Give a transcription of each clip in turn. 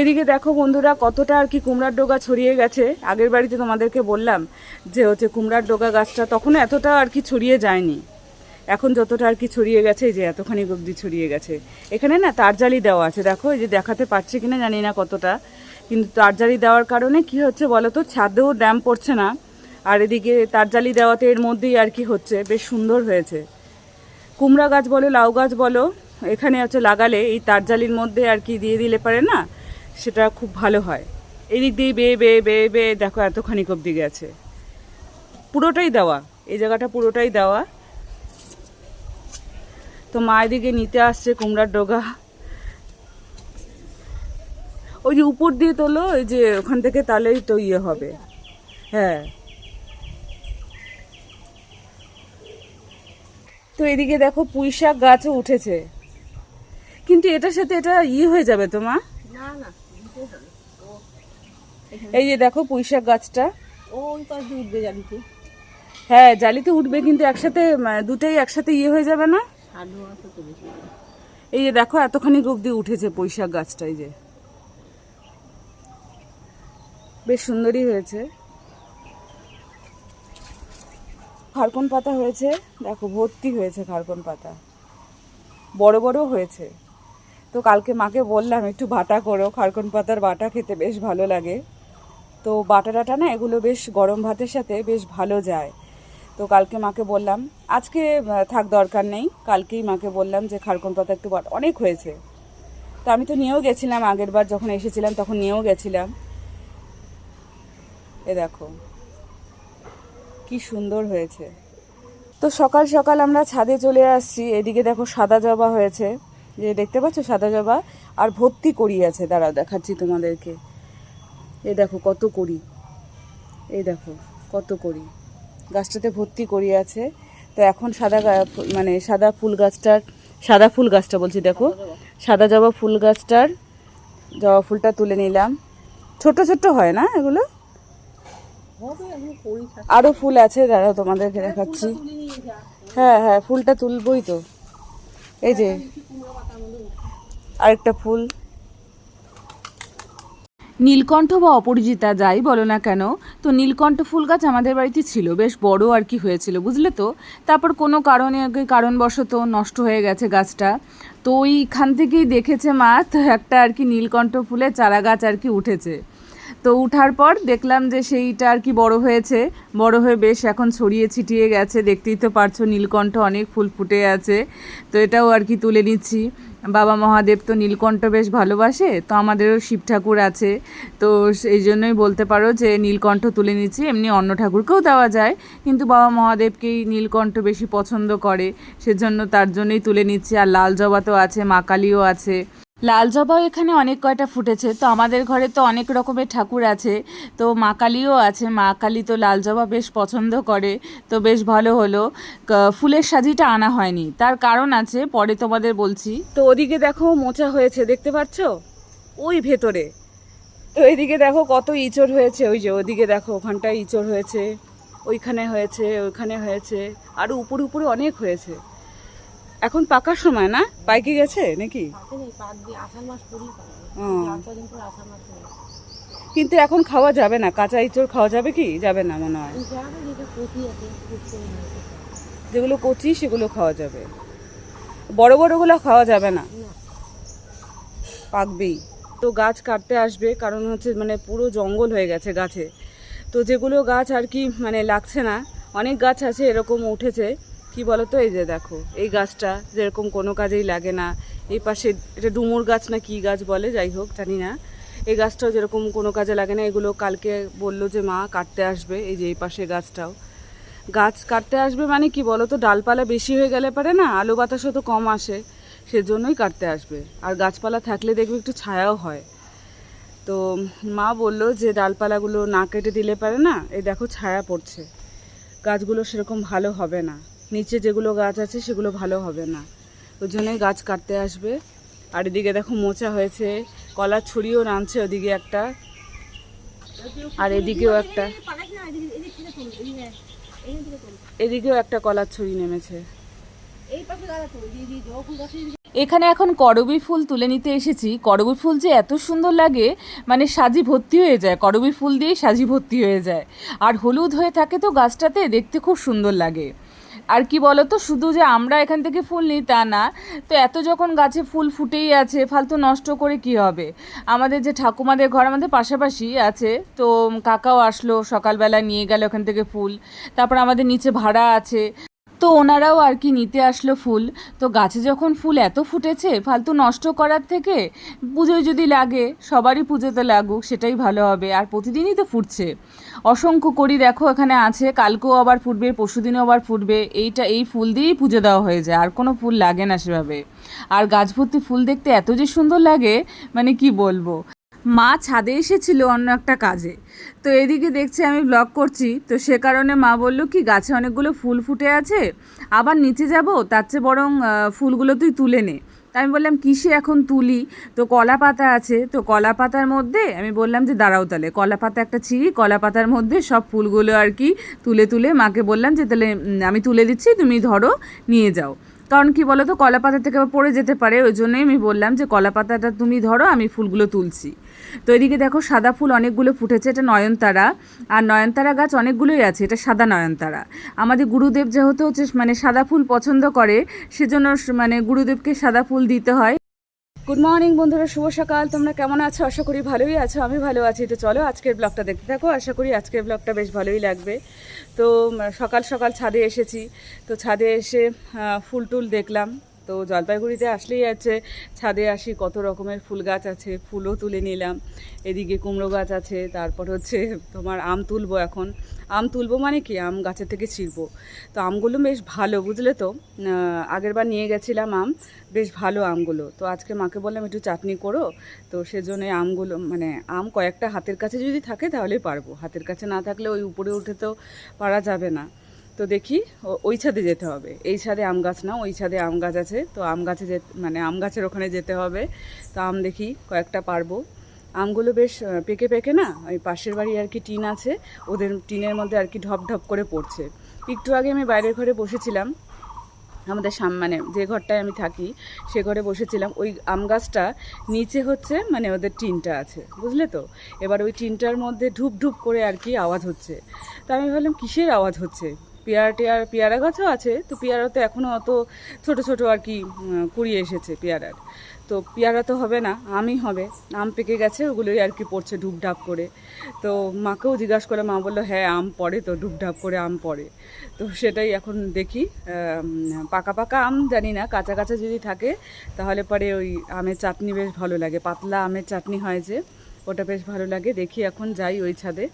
এদিকে দেখো বন্ধুরা, কতটা আর কি কুমড়ার ডোগা ছড়িয়ে গেছে। আগের বাড়িতে তোমাদেরকে বললাম যে হচ্ছে কুমড়ার ডোগা গাছটা তখন এতটা আর কি ছড়িয়ে যায়নি। এখন যতটা আর কি ছড়িয়ে গেছে যে এতখানি অবধি ছড়িয়ে গেছে। এখানে না তারজালি দেওয়া আছে, দেখো, এই যে দেখাতে পারছে কিনা জানি না কতটা। কিন্তু তারজালি দেওয়ার কারণে কি হচ্ছে বলো তো ছাদেও ড্যাম পড়ছে না। আর এদিকে তারজালি দেওয়াতে এর মধ্যেই আর কি হচ্ছে, বেশ সুন্দর হয়েছে। কুমড়া গাছ বলো, লাউ গাছ বলো, এখানে হচ্ছে লাগালে এই তারজালির মধ্যে আর কি দিয়ে দিলে পারে না সেটা খুব ভালো হয়। এদিক দিয়ে বেয়ে বেয়ে বেয়ে বেয়ে দেখো এতখানি অব্দি গেছে। পুরোটাই দেওয়া। এই জায়গাটা পুরোটাই দেওয়া। তো মা এদিকে নিতে আসছে কুমড়ার ডোগা। ওই যে উপর দিয়ে তোলো ওই যে ওখান থেকে তাহলেই তো ইয়ে হবে। হ্যাঁ। তো এদিকে দেখো পুঁই শাক গাছও উঠেছে। কিন্তু এটার সাথে এটা ইয়ে হয়ে যাবে তো মা? না না। এই যে দেখো পুঁই শাক গাছটা। ওই পাশ উঠবে জালিতে। হ্যাঁ জালিতে উঠবে কিন্তু একসাথে দুটোই একসাথে ইয়ে হয়ে যাবে না? এই যে দেখো এতখানি অব্দি উঠেছে পুঁই শাক গাছটা এই যে। বেশ সুন্দরই হয়েছে। খারকন পাতা হয়েছে। দেখো ভর্তি হয়েছে খারকন পাতা। বড় বড় হয়েছে। তো কালকে মাকে বললাম, একটু বাটা করো, খারকন পাতার বাটা খেতে বেশ ভালো লাগে। তো বাটা টাটা না, এগুলো বেশ গরম ভাতের সাথে বেশ ভালো যায়। তো কালকে মাকে বললাম, আজকে থাক, দরকার নেই। কালকেই মাকে বললাম যে, খারকন পাতা একটু বাটা, অনেক হয়েছে। তো আমি তো নিয়েও গেছিলাম, আগের বার যখন এসেছিলাম তখন নিয়েও গেছিলাম। এ দেখো, কি সুন্দর হয়েছে। তো সকাল সকাল আমরা ছাদে চলে আসছি, এদিকে দেখো সাদা জবা হয়েছে। যে দেখতে পাচ্ছ সাদা জবা আর ভর্তি করি আছে দাঁড়াও দেখাচ্ছি তোমাদেরকে। এই দেখো কত করি এই দেখো কত করি গাছটাতে ভর্তি করি আছে। তো এখন সাদা মানে সাদা ফুল গাছটার সাদা ফুল গাছটা বলছি দেখো। সাদা জবা। ফুল গাছটার জবা ফুলটা তুলে নিলাম। ছোট ছোট হয় না এগুলো? আরও ফুল আছে দাঁড়াও তোমাদেরকে দেখাচ্ছি। হ্যাঁ হ্যাঁ ফুলটা তুলবই তো। এই যে আরেকটা ফুল। নীলকণ্ঠ বা অপরিজিতা যাই বলো না কেন, তো নীলকণ্ঠ ফুল গাছ আমাদের বাড়িতে ছিল, বেশ বড় আর কি হয়েছিল, বুঝলে তো? তারপর কোনো কারণে কারণবশত নষ্ট হয়ে গেছে গাছটা। তো ওইখান থেকেই দেখেছে মা, তো একটা আর কি নীলকণ্ঠ ফুলের চারা গাছ আর কি উঠেছে। তো উঠার পর দেখলাম যে সেইটা আর কি বড় হয়েছে। বড় হয়ে বেশ এখন ছড়িয়ে ছিটিয়ে গেছে। দেখতেই তো পারছ নীলকণ্ঠ অনেক ফুল ফুটে আছে। তো এটাও আর কি তুলে নিচ্ছি। বাবা মহাদেব তো নীলকণ্ঠ বেশ ভালোবাসে, তো আমাদেরও শিব ঠাকুর আছে। তো সেই জন্যই বলতে পারো যে নীলকণ্ঠ তুলে নিচ্ছি। এমনি অন্য ঠাকুরকেও দেওয়া যায়, কিন্তু বাবা মহাদেবকেই নীলকণ্ঠ বেশি পছন্দ করে। সেজন্য তার জন্যই তুলে নিচ্ছি। আর লাল জবা তো আছে, মা কালীও আছে। লাল জবাও এখানে অনেক কয়টা ফুটেছে, তো আমাদের ঘরে তো অনেক রকমের ঠাকুর আছে, তো মা কালীও আছে, মা কালী তো লাল জবা বেশ পছন্দ করে, তো বেশ ভালো হলো ফুলের সাজিটা আনা হয়নি, তার কারণ আছে, পরে তোমাদের বলছি। তো ওদিকে দেখো মোচা হয়েছে, দেখতে পাচ্ছ? ওই ভেতরে। তো এদিকে দেখো কত ইঁচড় হয়েছে, ওই যে ওদিকে দেখো ওখানটায় ইঁচড় হয়েছে, ওইখানে হয়েছে ওইখানে হয়েছে, আর উপরে উপরে অনেক হয়েছে। এখন পাকার সময় না? পাইকে গেছে নাকি? কিন্তু এখন খাওয়া যাবে না? কাঁচা ইঁচড় খাওয়া যাবে কি? যাবে না মনে হয়। যেগুলো কচি সেগুলো খাওয়া যাবে। বড় বড়গুলো খাওয়া যাবে না। পাকবেই। তো গাছ কাটতে আসবে কারণ হচ্ছে মানে পুরো জঙ্গল হয়ে গেছে গাছে। তো যেগুলো গাছ আর কি মানে লাগছে না অনেক গাছ আছে এরকম উঠেছে। কি বলতো? এই যে দেখো, এই গাছটা যেরকম কোনো কাজেই লাগে না। এই পাশে এটা ডুমুর গাছ না কি গাছ বলে? যাই হোক, জানি না। এই গাছটাও যেরকম কোনো কাজে লাগে না, এগুলো কালকে বলল যে মা কাটতে আসবে, এই যে এই পাশে গাছটাও। গাছ কাটতে আসবে মানে কি বলো তো ডালপালা বেশি হয়ে গেলে পারে না, আলো বাতাসও তো কম আসে, সেজন্যই কাটতে আসবে। আর গাছপালা থাকলে দেখবে একটু ছায়াও হয়। তো মা বলল যে ডালপালাগুলো না কেটে দিলে পারে না, এই দেখো ছায়া পড়ছে। গাছগুলো সেরকম ভালো হবে না। নিচে যেগুলো গাছ আছে সেগুলো ভালো হবে না। ওই জন্যই গাছ কাটতে আসবে। আর এদিকে দেখো মোচা হয়েছে কলার ছড়িও নামছে ওদিকে একটা। আর এদিকেও একটা। এদিকেও একটা কলার ছড়ি নেমেছে। দিয়ে দিয়ে এখানে এখন করবি ফুল তুলে নিতে এসেছি। করবি ফুল যে এত সুন্দর লাগে মানে সাজি ভর্তি হয়ে যায়। করবি ফুল দিয়েই সাজি ভর্তি হয়ে যায়। আর হলুদ হয়ে থাকে তো গাছটাতে, দেখতে খুব সুন্দর লাগে। আর কি বলো তো শুধু যে আমরা এখান থেকে ফুল নিই তা না, তো এত যখন গাছে ফুল ফুটেই আছে, ফালতু নষ্ট করে কি হবে? আমাদের যে ঠাকুমাদের ঘর আমাদের পাশাপাশি আছে, তো কাকাও আসলো, সকালবেলা নিয়ে গেল ওখান থেকে ফুল, তারপর আমাদের নিচে ভাড়া আছে তো ওনারাও আর কি নিতে আসলো ফুল। তো গাছে যখন ফুল এত ফুটেছে, ফালতু নষ্ট করার থেকে পুজোয় যদি লাগে, সবারই পুজোতে লাগুক, সেটাই ভালো হবে। আর প্রতিদিনই তো ফুটছে। অসংখ্য করি দেখো এখানে আছে, কালকেও আবার ফুটবে, পরশুদিনও আবার ফুটবে। এইটা, এই ফুল দিয়েই পুজো দেওয়া হয়ে যায়, আর কোনো ফুল লাগে না সেভাবে। আর গাছ ভর্তি ফুল দেখতে এত যে সুন্দর লাগে মানে কি বলব? মা ছাদে এসেছিল অন্য একটা কাজে। তো এদিকে দেখছি আমি ব্লগ করছি, তো সে কারণে মা বলল, কি গাছে অনেকগুলো ফুল ফুটে আছে? আবার নিচে যাব? তার চেয়ে বরং ফুলগুলো তুই তুলে নে। আমি বললাম, কিসে এখন তুলি? তো কলা পাতা আছে, তো কলা পাতার মধ্যে আমি বললাম যে, দাঁড়াও তাহলে, কলা পাতা একটা ছিঁড়ি, কলা পাতার মধ্যে সব ফুলগুলো আর কি তুলে তুলে মাকে বললাম যে, তাহলে আমি তুলে দিচ্ছি, তুমি ধরো, নিয়ে যাও। কারণ কি বলো তো কলা পাতা থেকে পড়ে যেতে পারে, ওই জন্যই আমি বললাম যে কলা পাতাটা তুমি ধরো, আমি ফুলগুলো তুলছি। তো এদিকে দেখো সাদা ফুল অনেকগুলো ফুটেছে, এটা নয়নতারা। আর নয়নতারা গাছ অনেকগুলোই আছে, এটা সাদা নয়নতারা। আমাদের গুরুদেব যেহেতু হচ্ছে মানে সাদা ফুল পছন্দ করে, সেজন্য মানে গুরুদেবকে সাদা ফুল দিতে হয়। গুড মর্নিং বন্ধুরা, শুভ সকাল। তোমরা কেমন আছো? আশা করি ভালোই আছো, আমি ভালো আছি। তো চলো আজকের ব্লগটা দেখতে থাকো। আশা করি আজকের ব্লগটা বেশ ভালোই লাগবে। তো সকাল সকাল ছাদে এসেছি। তো ছাদে এসে ফুল টুল দেখলাম। তো জলপাইগুড়িতে আসলেই আছে। ছাদে আসি, কত রকমের ফুল গাছ আছে, ফুলও তুলে নিলাম। এদিকে কুমড়ো গাছ আছে, তারপর হচ্ছে তোমার আম তুলবো এখন। আম তুলবো মানে কি? আম গাছের থেকে ছিঁড়বো। তো আমগুলো বেশ ভালো, বুঝলে তো? আগের বার নিয়ে গেছিলাম আম, বেশ ভালো আমগুলো। তো আজকে মাকে বললাম, একটু চাটনি করো। তো সেজন্য আমগুলো মানে আম কয়েকটা হাতের কাছে যদি থাকে তাহলে পারব। হাতের কাছে না থাকলে ওই উপরে উঠে তো পারা যাবে না। তো দেখি ওই ছাদে যেতে হবে। এই ছাদে আম গাছ না, ওই ছাদে আম গাছ আছে। তো আম গাছে যে মানে আম গাছের ওখানে যেতে হবে। তো আম দেখি, কয়েকটা পারব। আমগুলো বেশ পেকে পেকে না, ওই পাশের বাড়ি আর কি টিন আছে। ওদের টিনের মধ্যে আর কি ঢপ ঢপ করে পড়ছে। একটু আগে আমি বাইরের ঘরে বসেছিলাম। আমাদের সাম মানে যে ঘরটায় আমি থাকি, সে ঘরে বসেছিলাম। ওই আম গাছটা নিচে হচ্ছে মানে ওদের টিনটা আছে। বুঝলে তো? এবার ওই টিনটার মধ্যে ঢুপ ঢুপ করে আর কি আওয়াজ হচ্ছে। তা আমি ভাবলাম, কিসের আওয়াজ হচ্ছে? পেয়ারা টেয়ার, পেয়ারা গাছও আছে, তো পেয়ারা তো এখনও অত ছোট ছোট আর কি কুড়ি এসেছে পেয়ারার। তো পেয়ারা তো হবে না, আমই হবে। আম পেকে গেছে, ওগুলোই আর কি পড়ছে ঢুপঢাপ করে। তো মাকেও জিজ্ঞাসা করে, মা বলল হ্যাঁ আম পড়ে তো ঢুপঢাপ করে আম পড়ে। তো সেটাই এখন দেখি পাকা পাকা আম জানি না, কাঁচা কাঁচা যদি থাকে, তাহলে পরে ওই আমের চাটনি বেশ ভালো লাগে। পাতলা আমের চাটনি হয় যে, ওটা বেশ ভালো লাগে। দেখি এখন যাই ওই ছাদে।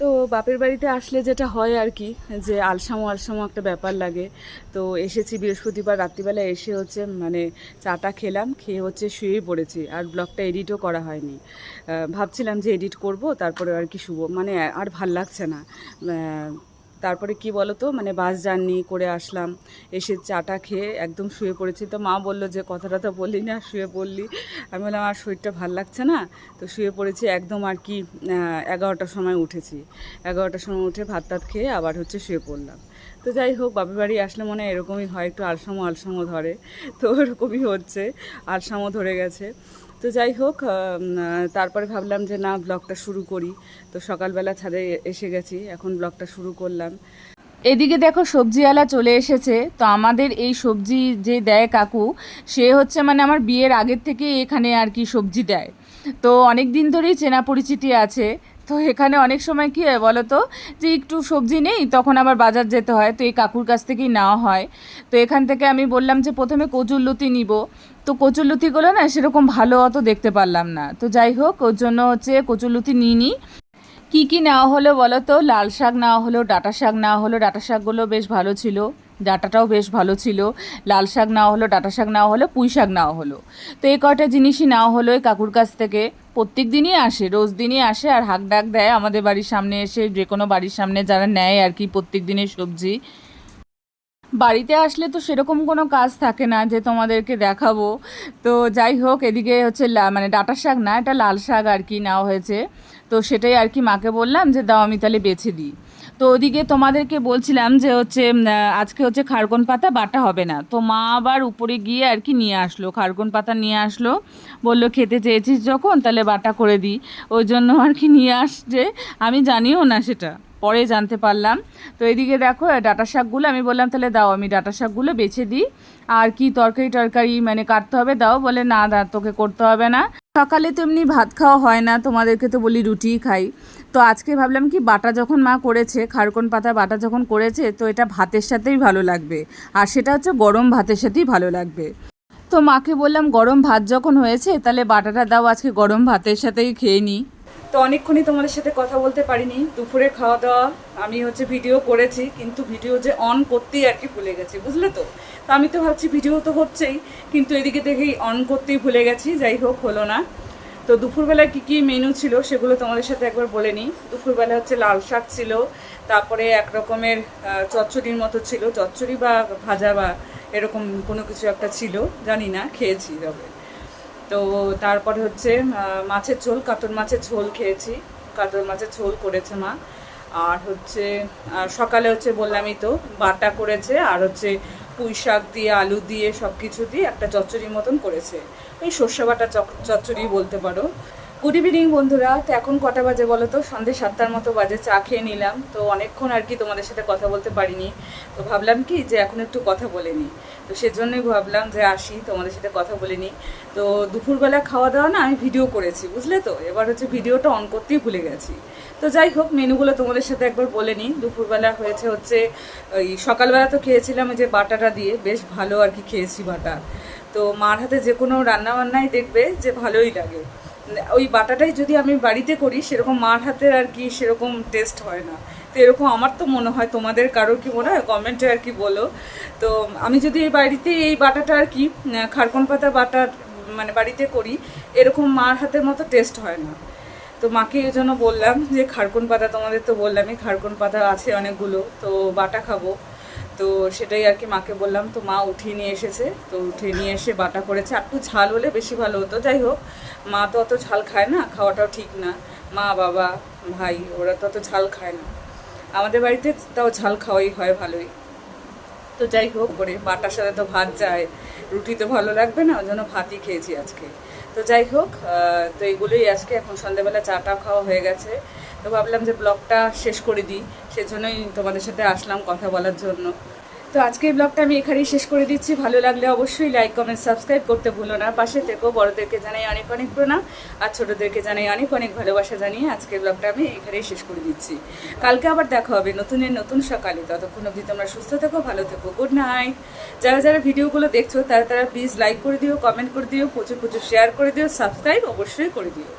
তো বাপের বাড়িতে আসলে যেটা হয় আর কি, যে আলসামো আলসামো একটা ব্যাপার লাগে। তো এসেছি বৃহস্পতিবার, রাত্রিবেলা এসে হচ্ছে মানে চাটা খেলাম, খেয়ে হচ্ছে শুয়ে পড়েছি, আর ব্লগটা এডিটও করা হয়নি। ভাবছিলাম যে এডিট করব, তারপরে আর কি শুভ মানে আর ভালো লাগছে না। তারপরে কি বলো তো মানে বাস জার্নি করে আসলাম। এসে চাটা খেয়ে একদম শুয়ে পড়েছি। তো মা বলল যে, কথাটা তো বললি না, শুয়ে পড়লি। আমি বললাম আমার শরীরটা ভালো লাগছে না? তো শুয়ে পড়েছি একদম আর কি এগারোটার সময় উঠেছি। এগারোটার সময় উঠে ভাত টাত খেয়ে আবার হচ্ছে শুয়ে পড়লাম। তো যাই হোক, বাপের বাড়ি আসলে মনে এরকমই হয়, একটু আলসামো আলসামো ধরে। তো ওরকমই হচ্ছে, আলসামো ধরে গেছে। তো যাই হোক তারপরে ভাবলাম যে না, ব্লগটা শুরু করি। তো সকালবেলা ছাদে এসে গেছি, এখন ব্লগটা শুরু করলাম। এদিকে দেখো, সবজিওয়ালা চলে এসেছে। তো আমাদের এই সবজি যে দেয় কাকু, সে হচ্ছে মানে আমার বিয়ের আগের থেকে এখানে আর কি সবজি দেয়। তো অনেক দিন ধরেই চেনা পরিচিতি আছে। তো এখানে অনেক সময় কী হয় বলো তো যে একটু সবজি নেই, তখন আবার বাজার যেতে হয়। তো এই কাকুর কাছ থেকেই নেওয়া হয়। তো এখান থেকে আমি বললাম যে প্রথমে কচুর কচুরলতি নিব। তো কচুরলতিগুলো না সেরকম ভালো অত দেখতে পারলাম না। তো যাই হোক, ওর জন্য হচ্ছে কচুর কচুরলতি নিই। নি কী কী নেওয়া হলো বলো তো লাল শাক নেওয়া হলো, ডাটা শাক নেওয়া হলো। ডাটা শাকগুলো বেশ ভালো ছিল। ডাটাটাও বেশ ভালো ছিল। লাল শাক নেওয়া হলো, ডাটা শাক নেওয়া হলো, পুঁই শাক নেওয়া হলো। তো এই কয়টা জিনিসই নেওয়া হলো এই কাকুর কাছ থেকে। প্রত্যেক দিনই আসে, রোজ দিনই আসে আর হাক ডাক দেয় আমাদের বাড়ির সামনে এসে, যে কোনো বাড়ির সামনে যারা নেয় আর কি প্রত্যেক দিনের সবজি। বাড়িতে আসলে তো সেরকম কোনো কাজ থাকে না যে তোমাদেরকে দেখাবো। তো যাই হোক, এদিকে হচ্ছে মানে ডাটা শাক না, এটা লাল শাক আর কি নেওয়া হয়েছে। তো সেটাই আর কি মাকে বললাম যে, দাও আমি তাহলে বেছে দিই। তো ওদিকে তোমাদেরকে বলছিলাম যে হচ্ছে আজকে হচ্ছে খারগন পাতা বাটা হবে না। তো মা আবার উপরে গিয়ে আর কি নিয়ে আসলো, খারগন পাতা নিয়ে আসলো। বলল, খেতে চেয়েছিস যখন, তাহলে বাটা করে দিই ওই জন্য আর কি নিয়ে আসছে। আমি জানিও না সেটা, পরে জানতে পারলাম। তো এদিকে দেখো ডাটা শাকগুলো, আমি বললাম, তাহলে দাও, আমি ডাটা শাকগুলো বেছে দিই। আর কি তরকারি টরকারি মানে কাটতে হবে, দাও। বলে, না দা তোকে করতে হবে না। সকালে তো এমনি ভাত খাওয়া হয় না, তোমাদেরকে তো বলি রুটিই খাই। তো আজকে ভাবলাম কি বাটা যখন মা করেছে, খারকন পাতা বাটা যখন করেছে, তো এটা ভাতের সাথেই ভালো লাগবে। আর সেটা হচ্ছে গরম ভাতের সাথেই ভালো লাগবে। তো মাকে বললাম, গরম ভাত যখন হয়েছে, তাহলে বাটাটা দাও, আজকে গরম ভাতের সাথেই খেয়ে নিই তো অনেকক্ষণই তোমাদের সাথে কথা বলতে পারিনি। দুপুরে খাওয়া দাওয়া আমি হচ্ছে ভিডিও করেছি, কিন্তু ভিডিও যে অন করতেই আর কি ভুলে গেছি, বুঝলে তো? তো আমি তো ভাবছি ভিডিও তো হচ্ছেই, কিন্তু এদিকে দেখেই অন করতেই ভুলে গেছি, যাই হোক, হলো না। তো দুপুরবেলায় কী কী মেনু ছিল সেগুলো তোমাদের সাথে একবার বলে নিই। দুপুরবেলা হচ্ছে লাল শাক ছিল, তারপরে এক রকমের চচ্চড়ির মতো ছিল। চচ্চড়ি বা ভাজা বা এরকম কোনো কিছু একটা ছিল, জানি না, খেয়েছি তবে। তো তারপরে হচ্ছে মাছের ঝোল, কাতল মাছের ঝোল খেয়েছি। কাতল মাছের ঝোল করেছে মা। আর হচ্ছে সকালে হচ্ছে বললামই তো, বাটা করেছে, আর হচ্ছে পুঁই শাক দিয়ে, আলু দিয়ে সব কিছু দিয়ে একটা চচ্চড়ির মতন করেছে। ওই সর্ষে বাটা চচ্চড়ি বলতে পারো। গুড ইভিনিং বন্ধুরা। তো এখন কটা বাজে বলো তো সন্ধ্যে সাতটার মতো বাজে, চা খেয়ে নিলাম। তো অনেকক্ষণ আর কি তোমাদের সাথে কথা বলতে পারিনি। তো ভাবলাম কি যে এখন একটু কথা বলে নিই। তো সেজন্যই ভাবলাম যে আসি, তোমাদের সাথে কথা বলে নিই। তো দুপুরবেলা খাওয়া দাওয়া না আমি ভিডিও করেছি, বুঝলে তো? এবার হচ্ছে ভিডিওটা অন করতেই ভুলে গেছি। তো যাই হোক, মেনুগুলো তোমাদের সাথে একবার বলে নিই। দুপুরবেলা হয়েছে হচ্ছে, ওই সকালবেলা তো খেয়েছিলাম যে বাটাটা দিয়ে, বেশ ভালো আর কি খেয়েছি বাটা। তো মার হাতে যে কোনো রান্না বান্নাই দেখবে যে ভালোই লাগে। ওই বাটাটাই যদি আমি বাড়িতে করি, সেরকম মার হাতের আর কি সেরকম টেস্ট হয় না। তো এরকম আমার তো মনে হয়, তোমাদের কারোর কি মনে হয়? কমেন্টে আর কি বলো। তো আমি যদি এই বাড়িতে এই বাটাটা আর কি খারকন পাতা বাটা মানে বাড়িতে করি, এরকম মার হাতের মতো টেস্ট হয় না। তো মাকে এই জন্য বললাম যে, খারকুন পাতা তোমাদের তো বললামই, খারকুন পাতা আছে অনেকগুলো, তো বাটা খাব। তো সেটাই আর কি মাকে বললাম, তো মা উঠিয়ে নিয়ে এসেছে। তো উঠিয়ে নিয়ে এসে বাটা করেছে। একটু ঝাল হলে বেশি ভালো হতো। যাই হোক, মা তো অত ঝাল খায় না, খাওয়াটাও ঠিক না। মা, বাবা, ভাই, ওরা তো অত ঝাল খায় না। আমাদের বাড়িতে তাও ঝাল খাওয়াই হয় ভালোই। তো যাই হোক, করে বাটার সাথে তো ভাত যায়। রুটি তো ভালো লাগবে না, ওই জন্য ভাতই খেয়েছি আজকে। তো যাই হোক তো এগুলোই আজকে। এখন সন্ধ্যাবেলা চাটা খাওয়া হয়ে গেছে। তো ভাবলাম যে ব্লগটা শেষ করে দিই, সেজন্যই তোমাদের সাথে আসলাম কথা বলার জন্য। তো আজকে এই ব্লগটা আমি এখানেই শেষ করে দিচ্ছি। ভালো লাগলে অবশ্যই লাইক কমেন্ট সাবস্ক্রাইব করতে ভুলো না। পাশে থেকো, বড়দেরকে জানাই অনেক অনেক প্রণাম, আর ছোটোদেরকে জানাই অনেক অনেক ভালোবাসা জানিয়ে আজকের ব্লগটা আমি এখানেই শেষ করে দিচ্ছি। কালকে আবার দেখা হবে নতুনের নতুন সকালে। ততক্ষণ অবধি তোমরা সুস্থ থেকো, ভালো থেকো গুড নাইট যারা যারা ভিডিওগুলো দেখছ, তারা তারা প্লিজ লাইক করে দিও কমেন্ট করে দিও, প্রচুর প্রচুর শেয়ার করে দিও সাবস্ক্রাইব অবশ্যই করে দিও।